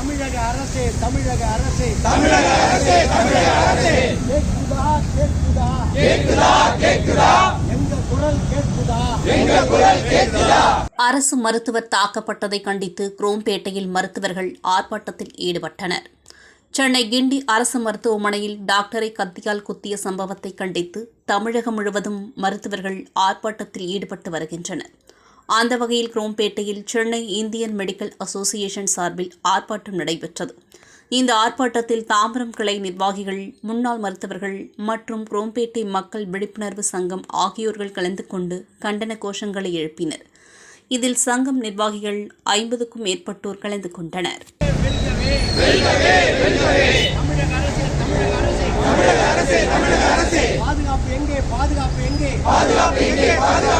தமிழக அரசே தமிழக அரசே. தமிழக அரசே தமிழக அரசே. கேட்குதா கேட்குதா? கேக்குதா கேக்குதா எங்க குரல் கேட்குதா? எங்க குரல் கேக்குதா அரசு மருத்துவர் தாக்கப்பட்டதை கண்டித்து குரோம்பேட்டையில் மருத்துவர்கள் ஆர்ப்பாட்டத்தில் ஈடுபட்டனர். சென்னை கிண்டி அரசு மருத்துவமனையில் டாக்டரை கத்தியால் குத்திய சம்பவத்தை கண்டித்து தமிழகம் முழுவதும் மருத்துவர்கள் ஆர்ப்பாட்டத்தில் ஈடுபட்டு வருகின்றனர். அந்த வகையில் குரோம்பேட்டையில் சென்னை இந்தியன் மெடிக்கல் அசோசியேஷன் சார்பில் ஆர்ப்பாட்டம் நடைபெற்றது. இந்த ஆர்ப்பாட்டத்தில் தாம்பரம் கிளை நிர்வாகிகள் முன்னாள் மருத்துவர்கள் மற்றும் குரோம்பேட்டை மக்கள் விழிப்புணர்வு சங்கம் ஆகியோர்கள் கலந்து கொண்டு கண்டன கோஷங்களை எழுப்பினர். இதில் சங்கம் நிர்வாகிகள் ஐம்பதுக்கும் மேற்பட்டோர் கலந்து கொண்டனர். பாதுகாப்பு எங்கே? பாதுகாப்பு எங்கே? பாதுகாப்பு எங்கே? பாதுகாப்பு